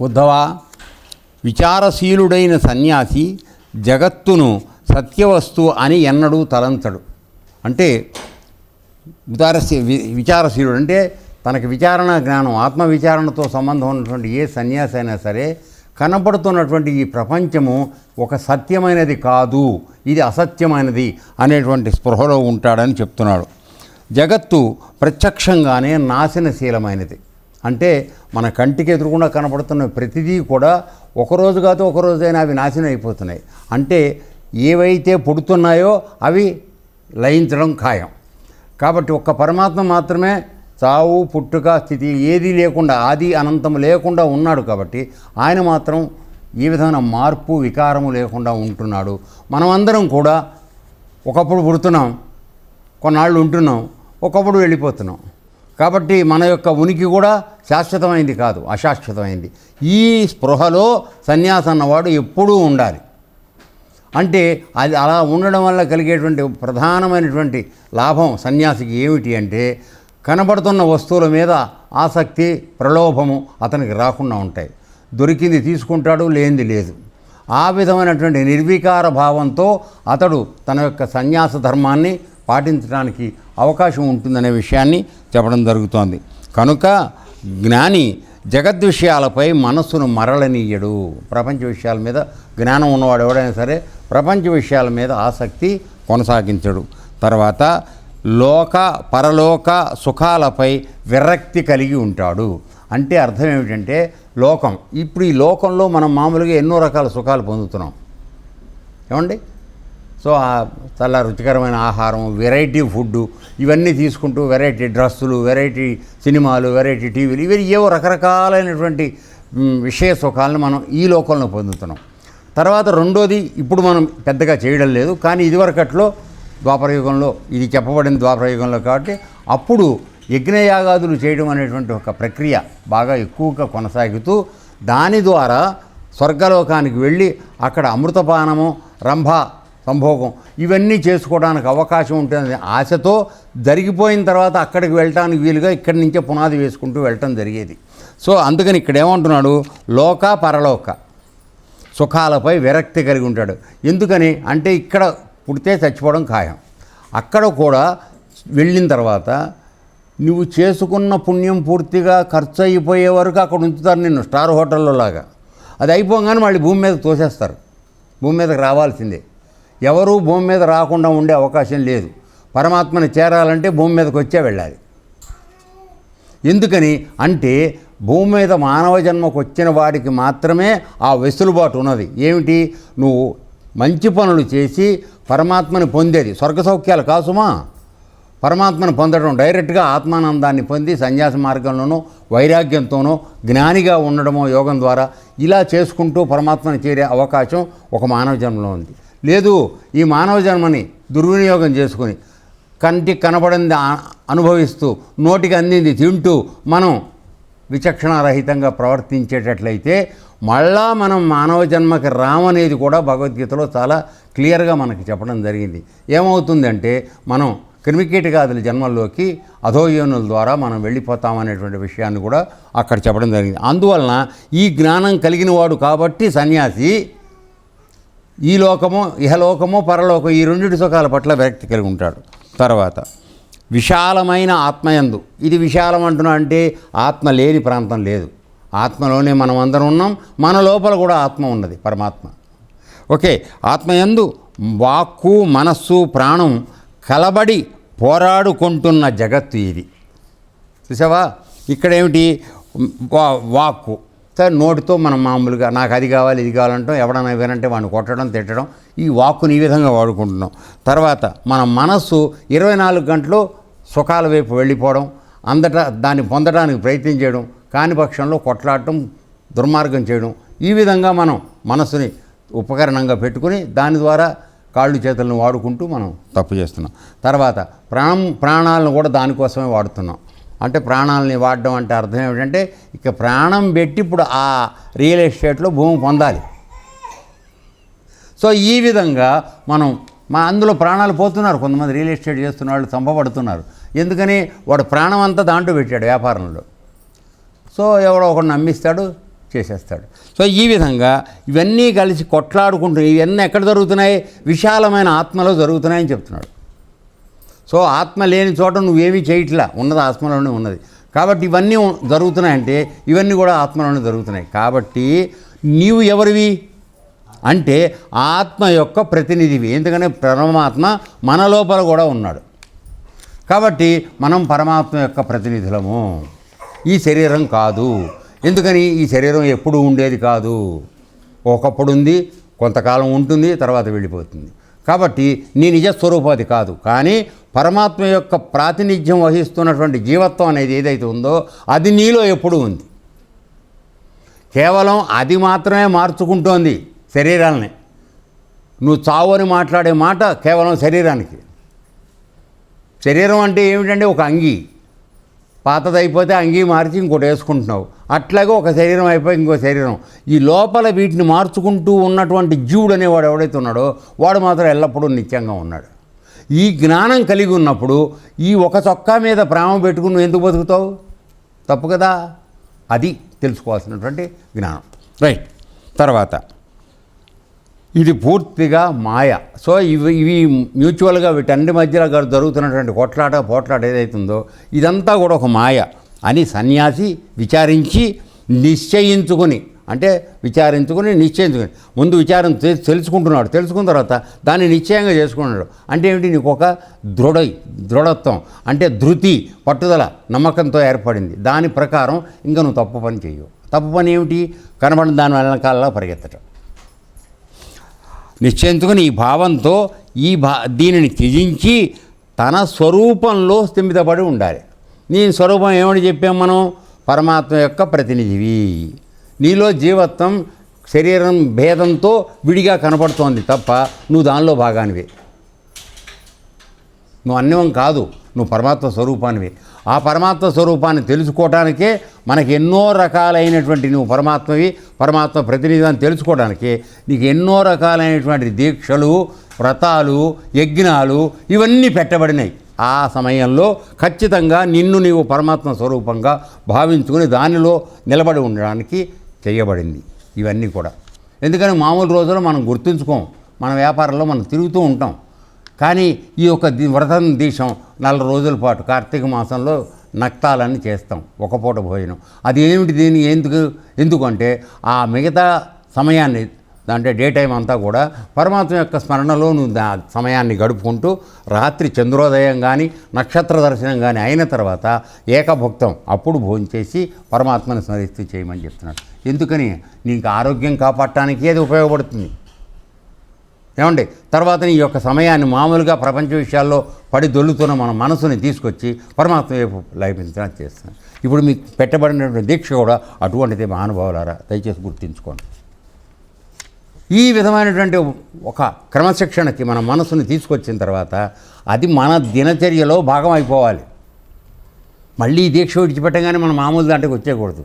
ఉద్ధవ? విచారశీలుడైన సన్యాసి జగత్తును సత్యవస్తు అని ఎన్నడూ తలంచడు. అంటే ఉదారశీ విచారశీలుడు అంటే తనకి విచారణ జ్ఞానం ఆత్మ విచారణతో సంబంధం ఉన్నటువంటి ఏ సన్యాసి అయినా సరే కనపడుతున్నటువంటి ఈ ప్రపంచము ఒక సత్యమైనది కాదు ఇది అసత్యమైనది అనేటువంటి స్పృహలో ఉంటాడని చెప్తున్నాడు. జగత్తు ప్రత్యక్షంగానే నాశనశీలమైనది. అంటే మన కంటికి ఎదురుకుండా కనపడుతున్న ప్రతిదీ కూడా ఒకరోజు కాదు ఒకరోజైనా అవి నాశనం అయిపోతున్నాయి. అంటే ఏవైతే పుడుతున్నాయో అవి లయించడం ఖాయం. కాబట్టి ఒక్క పరమాత్మ మాత్రమే చావు పుట్టుక స్థితి ఏదీ లేకుండా ఆది అనంతం లేకుండా ఉన్నాడు కాబట్టి ఆయన మాత్రం ఈ విధమైన మార్పు వికారము లేకుండా ఉంటున్నాడు. మనమందరం కూడా ఒకప్పుడు పుడుతున్నాం కొన్నాళ్ళు ఉంటున్నాం ఒకప్పుడు వెళ్ళిపోతున్నాం. కాబట్టి మన యొక్క ఉనికి కూడా శాశ్వతమైంది కాదు అశాశ్వతమైంది. ఈ స్పృహలో సన్యాసం అన్నవాడు ఎప్పుడూ ఉండాలి. అంటే అది అలా ఉండడం వల్ల కలిగేటువంటి ప్రధానమైనటువంటి లాభం సన్యాసికి ఏమిటి అంటే కనబడుతున్న వస్తువుల మీద ఆసక్తి ప్రలోభము అతనికి రాకుండా ఉంటాయి. దొరికింది తీసుకుంటాడు లేనిది లేదు. ఆ విధమైనటువంటి నిర్వికార భావంతో అతడు తన యొక్క సన్యాస ధర్మాన్ని పాటించడానికి అవకాశం ఉంటుందనే విషయాన్ని చెప్పడం జరుగుతోంది. కనుక జ్ఞాని జగద్ విషయాలపై మనస్సును మరలనీయడు. ప్రపంచ విషయాల మీద జ్ఞానం ఉన్నవాడు ఎవడైనా సరే ప్రపంచ విషయాల మీద ఆసక్తి కొనసాగించడు. తర్వాత లోక పరలోక సుఖాలపై విరక్తి కలిగి ఉంటాడు. అంటే అర్థం ఏమిటంటే లోకం. ఇప్పుడు ఈ లోకంలో మనం మామూలుగా ఎన్నో రకాల సుఖాలు పొందుతున్నాం. ఏమండి? సో చాలా రుచికరమైన ఆహారం వెరైటీ ఫుడ్ ఇవన్నీ తీసుకుంటూ వెరైటీ డ్రెస్సులు వెరైటీ సినిమాలు వెరైటీ టీవీలు ఇవి ఏవో రకరకాలైనటువంటి విషయ సుఖాలను మనం ఈ లోకంలో పొందుతున్నాం. తర్వాత రెండోది ఇప్పుడు మనం పెద్దగా చేయడం లేదు కానీ ఇదివరకట్లో ద్వాపరయుగంలో ఇది చెప్పబడిన ద్వాపరయుగంలో కాబట్టి అప్పుడు యజ్ఞయాగాదులు చేయడం అనేటువంటి ఒక ప్రక్రియ బాగా ఎక్కువగా కొనసాగుతూ దాని ద్వారా స్వర్గలోకానికి వెళ్ళి అక్కడ అమృతపానము రంభ సంభోగం. ఇవన్నీ చేసుకోవడానికి అవకాశం ఉంటుంది ఆశతో జరిగిపోయిన తర్వాత అక్కడికి వెళ్ళటానికి వీలుగా ఇక్కడి నుంచే పునాది వేసుకుంటూ వెళ్ళటం జరిగేది. సో అందుకని ఇక్కడ ఏమంటున్నాడు? లోక పరలోక. సుఖాలపై విరక్తి కలిగి ఉంటాడు. ఎందుకని? అంటే ఇక్కడ పుడితే చచ్చిపోవడం ఖాయం. అక్కడ కూడా వెళ్ళిన తర్వాత నువ్వు చేసుకున్న పుణ్యం పూర్తిగా ఖర్చు అయిపోయే వరకు అక్కడ ఉంచుతారు నిన్ను స్టార్ హోటల్లో లాగా అది అయిపోగానే మళ్ళీ భూమి మీద తోసేస్తారు. భూమి మీదకి రావాల్సిందే. ఎవరూ భూమి మీద రాకుండా ఉండే అవకాశం లేదు. పరమాత్మని చేరాలంటే భూమి మీదకి వచ్చే వెళ్ళాలి. ఎందుకని? అంటే భూమి మీద మానవ జన్మకు వచ్చిన వాడికి మాత్రమే ఆ వెసులుబాటు ఉన్నది. ఏమిటి? నువ్వు మంచి పనులు చేసి పరమాత్మని పొందేది. స్వర్గ సౌఖ్యాలు కాసుమా? పరమాత్మను పొందడం డైరెక్ట్గా ఆత్మానందాన్ని పొంది సన్యాస మార్గంలోనూ వైరాగ్యంతోనూ జ్ఞానిగా ఉండడమో యోగం ద్వారా ఇలా చేసుకుంటూ పరమాత్మను చేరే అవకాశం ఒక మానవ జన్మలో ఉంది. లేదు ఈ మానవ జన్మని దుర్వినియోగం చేసుకొని కంటికి కనబడింది అనుభవిస్తూ నోటికి అందింది తింటూ మనం విచక్షణారహితంగా ప్రవర్తించేటట్లయితే మళ్ళా మనం మానవ జన్మకి రామనేది కూడా భగవద్గీతలో చాలా క్లియర్గా మనకి చెప్పడం జరిగింది. ఏమవుతుందంటే మనం క్రిమికీటకాదుల జన్మల్లోకి అధోయోనుల ద్వారా మనం వెళ్ళిపోతామనేటువంటి విషయాన్ని కూడా అక్కడ చెప్పడం జరిగింది. అందువలన ఈ జ్ఞానం కలిగిన వాడు కాబట్టి సన్యాసి ఈ లోకము ఇహలోకము పరలోకం ఈ రెండిటి సుఖాల పట్ల విరక్తి కలిగి ఉంటాడు. తర్వాత విశాలమైన ఆత్మయందు. ఇది విశాలం అంటున్నా అంటే ఆత్మ లేని ప్రాంతం లేదు. ఆత్మలోనే మనం అందరం ఉన్నాం. మన లోపల కూడా ఆత్మ ఉన్నది పరమాత్మ. ఓకే ఆత్మయందు వాక్కు మనస్సు ప్రాణం కలబడి పోరాడుకుంటున్న జగత్తు ఇది. చూసావా? ఇక్కడేమిటి? వా వాక్కు. సరే నోటితో మనం మామూలుగా నాకు అది కావాలి ఇది కావాలంటాం ఎవడన్నా వినంటే వాడిని కొట్టడం తిట్టడం ఈ వాక్కుని ఈ విధంగా వాడుకుంటున్నాం. తర్వాత మన మనస్సు ఇరవై నాలుగు గంటలు సుఖాల వైపు వెళ్ళిపోవడం అందట దాన్ని పొందడానికి ప్రయత్నం చేయడం కాని పక్షంలో కొట్లాడటం దుర్మార్గం చేయడం ఈ విధంగా మనం మనస్సుని ఉపకరణంగా పెట్టుకుని దాని ద్వారా కాళ్ళు చేతులను వాడుకుంటూ మనం తప్పు చేస్తున్నాం. తర్వాత ప్రాణం ప్రాణాలను కూడా దానికోసమే వాడుతున్నాం. అంటే ప్రాణాలని వాడడం అంటే అర్థం ఏమిటంటే ఇక ప్రాణం పెట్టి ఇప్పుడు ఆ రియల్ ఎస్టేట్లో భూమి పొందాలి. సో ఈ విధంగా మనం మా అందులో ప్రాణాలు పోతున్నారు. కొంతమంది రియల్ ఎస్టేట్ చేస్తున్న వాళ్ళు చంపబడుతున్నారు. ఎందుకని? వాడు ప్రాణం అంతా దాంట్లో పెట్టాడు వ్యాపారంలో. సో ఎవడో ఒకడు నమ్మిస్తాడు చేసేస్తాడు. సో ఈ విధంగా ఇవన్నీ కలిసి కొట్లాడుకుంటూ ఇవన్నీ ఎక్కడ జరుగుతున్నాయి? విశాలమైన ఆత్మలో జరుగుతున్నాయని చెప్తున్నాడు. సో ఆత్మ లేని చోట నువ్వేమీ చేయట్లా. ఉన్నది ఆత్మలోనే ఉన్నది. కాబట్టి ఇవన్నీ జరుగుతున్నాయంటే ఇవన్నీ కూడా ఆత్మలోనే జరుగుతున్నాయి. కాబట్టి నీవు ఎవరివి? అంటే ఆత్మ యొక్క ప్రతినిధివి. ఎందుకంటే పరమాత్మ మన లోపల కూడా ఉన్నాడు. కాబట్టి మనం పరమాత్మ యొక్క ప్రతినిధులము. ఈ శరీరం కాదు. ఎందుకని? ఈ శరీరం ఎప్పుడు ఉండేది కాదు. ఒకప్పుడు ఉంది కొంతకాలం ఉంటుంది తర్వాత వెళ్ళిపోతుంది. కాబట్టి నీ నిజస్వరూపం కాదు. కానీ పరమాత్మ యొక్క ప్రాతినిధ్యం వహిస్తున్నటువంటి జీవత్వం అనేది ఏదైతే ఉందో అది నీలో ఎప్పుడూ ఉంది. కేవలం అది మాత్రమే మార్చుకుంటోంది శరీరాలని. నువ్వు చావు అని మాట్లాడే మాట కేవలం శరీరానికి. శరీరం అంటే ఏమిటంటే ఒక అంగి. పాతది అయిపోతే మార్చి ఇంకోటి వేసుకుంటున్నావు. అట్లాగే ఒక శరీరం అయిపోయి ఇంకో శరీరం. ఈ లోపల వీటిని మార్చుకుంటూ ఉన్నటువంటి జీవుడు అనేవాడు ఎవడైతే ఉన్నాడో వాడు మాత్రం ఎల్లప్పుడూ నిత్యంగా ఉన్నాడు. ఈ జ్ఞానం కలిగి ఉన్నప్పుడు ఈ ఒక చొక్కా మీద ప్రేమ పెట్టుకుని నువ్వు ఎందుకు బతుకుతావు? తప్పు కదా? అది తెలుసుకోవాల్సినటువంటి జ్ఞానం. రైట్. తర్వాత ఇది పూర్తిగా మాయ. సో ఇవి ఇవి మ్యూచువల్గా వీటన్ని మధ్యలో గ- జరుగుతున్నటువంటి కొట్లాట పోట్లాట ఏదైతుందో ఇదంతా కూడా ఒక మాయ అని సన్యాసి విచారించి నిశ్చయించుకొని అంటే విచారించుకుని నిశ్చయించుకుని. ముందు విచారం తె- తెలుసుకుంటున్నాడు. తెలుసుకున్న తర్వాత దాన్ని నిశ్చయంగా చేసుకున్నాడు. అంటే ఏమిటి? నీకు ఒక దృఢ దృఢత్వం అంటే ధృతి పట్టుదల నమ్మకంతో ఏర్పడింది. దాని ప్రకారం ఇంకా నువ్వు తప్పు పని చేయవు తప్పు పని ఏమిటి? కనబడిన దాని వెనకాలలో పరిగెత్తటం. నిశ్చయించుకుని ఈ భావంతో ఈ భా దీనిని త్యజించి తన స్వరూపంలో స్థిమితపడి ఉండాలి. నీ స్వరూపం ఏమని చెప్పాం మనం? పరమాత్మ యొక్క ప్రతినిధివి. నీలో జీవత్వం శరీరం భేదంతో విడిగా కనపడుతోంది తప్ప నువ్వు దానిలో భాగానివి. నువ్వు అన్యం కాదు నువ్వు పరమాత్మ స్వరూపానివి. ఆ పరమాత్మ స్వరూపాన్ని తెలుసుకోవటానికే మనకి ఎన్నో రకాలైనటువంటి నువ్వు పరమాత్మవి పరమాత్మ ప్రతినిధి అని తెలుసుకోవడానికి నీకు ఎన్నో రకాలైనటువంటి దీక్షలు వ్రతాలు యజ్ఞాలు ఇవన్నీ పెట్టబడినాయి. ఆ సమయంలో ఖచ్చితంగా నిన్ను నీవు పరమాత్మ స్వరూపంగా భావించుకుని దానిలో నిలబడి ఉండడానికి చేయబడింది. ఇవన్నీ కూడా. ఎందుకని మామూలు రోజుల్లో మనం గుర్తుంచుకోం. మన వ్యాపారంలో మనం తిరుగుతూ ఉంటాం. కానీ ఈ యొక్క వ్రతం దీక్షం నలభై రోజుల పాటు కార్తీక మాసంలో నక్తాలన్నీ చేస్తాం. ఒక పూట భోజనం. అది ఏమిటి దీని ఎందుకు? ఎందుకంటే ఆ మిగతా సమయాన్ని అంటే డే టైం అంతా కూడా పరమాత్మ యొక్క స్మరణలో నువ్వు దా సమయాన్ని గడుపుకుంటూ రాత్రి చంద్రోదయం కానీ నక్షత్ర దర్శనం కానీ అయిన తర్వాత ఏకభుక్తం అప్పుడు భోంచేసి పరమాత్మను స్మరిస్తూ చేయమని చెప్తున్నాడు. ఎందుకని నీకు ఆరోగ్యం కాపాడటానికి అది ఉపయోగపడుతుంది? ఏమండి? తర్వాత నీ యొక్క సమయాన్ని మామూలుగా ప్రపంచ విషయాల్లో పడి దొల్లుతున్న మన మనసుని తీసుకొచ్చి పరమాత్మ వైపు లైపించడానికి చేస్తున్నాను ఇప్పుడు మీకు పెట్టబడినటువంటి దీక్ష కూడా అటువంటిది మహానుభావులారా దయచేసి గుర్తుంచుకోండి. ఈ విధమైనటువంటి ఒక క్రమశిక్షణకి మన మనసుని తీసుకొచ్చిన తర్వాత అది మన దినచర్యలో భాగం అయిపోవాలి. మళ్ళీ దీక్ష విడిచిపెట్టగానే మనం మామూలు దాంట్లోకి వచ్చేయకూడదు.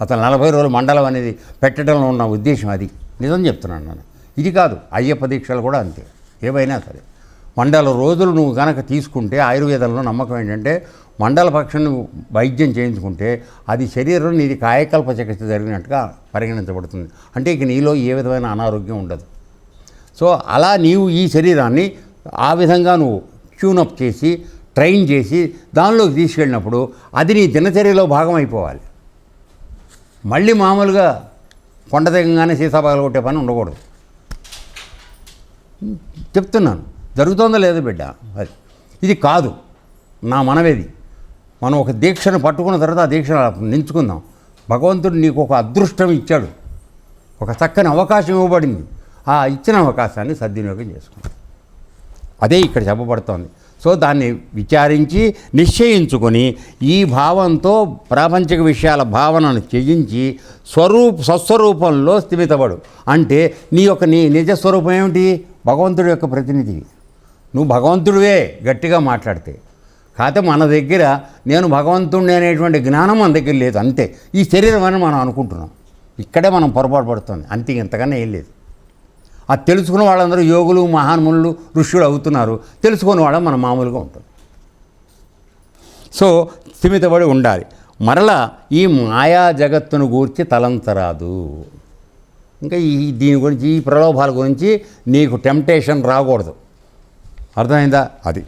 అతను నలభై రోజులు మండలం అనేది పెట్టడంలో ఉన్న ఉద్దేశం అది. నిజం చెప్తున్నాను నేను. ఇది కాదు అయ్యప్ప దీక్షలు కూడా అంతే. ఏవైనా సరే. మండల రోజులు నువ్వు కనుక తీసుకుంటే ఆయుర్వేదంలో నమ్మకం ఏంటంటే మండల పక్షం వైద్యం చేయించుకుంటే అది శరీరం నీది కాయకల్ప చికిత్స జరిగినట్టుగా పరిగణించబడుతుంది. అంటే ఇక నీలో ఏ విధమైన అనారోగ్యం ఉండదు. సో అలా నీవు ఈ శరీరాన్ని ఆ విధంగా నువ్వు ట్యూనప్ చేసి ట్రైన్ చేసి దానిలోకి తీసుకెళ్ళినప్పుడు అది నీ దినచర్యలో భాగం అయిపోవాలి మళ్ళీ మామూలుగా కొండ దిగంగానే సీసాబాగలు కొట్టే పని ఉండకూడదు. చెప్తున్నాను. జరుగుతుందో లేదో బిడ్డ? అది. ఇది కాదు. నా మనవేది. మనం ఒక దీక్షను పట్టుకున్న తర్వాత ఆ దీక్షను నించుకుందాం. భగవంతుడు నీకు ఒక అదృష్టం ఇచ్చాడు. ఒక చక్కని అవకాశం ఇవ్వబడింది. ఆ ఇచ్చిన అవకాశాన్ని సద్వినియోగం చేసుకుంటాం అదే ఇక్కడ చెప్పబడుతోంది. సో దాన్ని విచారించి నిశ్చయించుకొని ఈ భావంతో ప్రాపంచిక విషయాల భావనను త్యజించి స్వరూప స్వస్వరూపంలో స్థిమితపడు. అంటే నీ యొక్క నీ నిజ స్వరూపం ఏమిటి? భగవంతుడి యొక్క ప్రతినిధి. నువ్వు భగవంతుడివే గట్టిగా మాట్లాడితే. కాకపోతే మన దగ్గర నేను భగవంతుడిని అనేటువంటి జ్ఞానం మన దగ్గర లేదు అంతే. ఈ శరీరం అని మనం అనుకుంటున్నాం. ఇక్కడే మనం పొరపాటు పడుతుంది. అంతే ఇంతకన్నా ఏం లేదు. అది తెలుసుకున్న వాళ్ళందరూ యోగులు మహాన్మునులు ఋషులు అవుతున్నారు. తెలుసుకుని వాళ్ళం మనం మామూలుగా ఉంటుంది సో స్థిమితపడి ఉండాలి. మరలా ఈ మాయా జగత్తును గూర్చి తలంతరాదు. ఇంకా ఈ దీని గురించి ఈ ప్రలోభాల గురించి నీకు టెంప్టేషన్ రాకూడదు. అర్థమైందా? అది.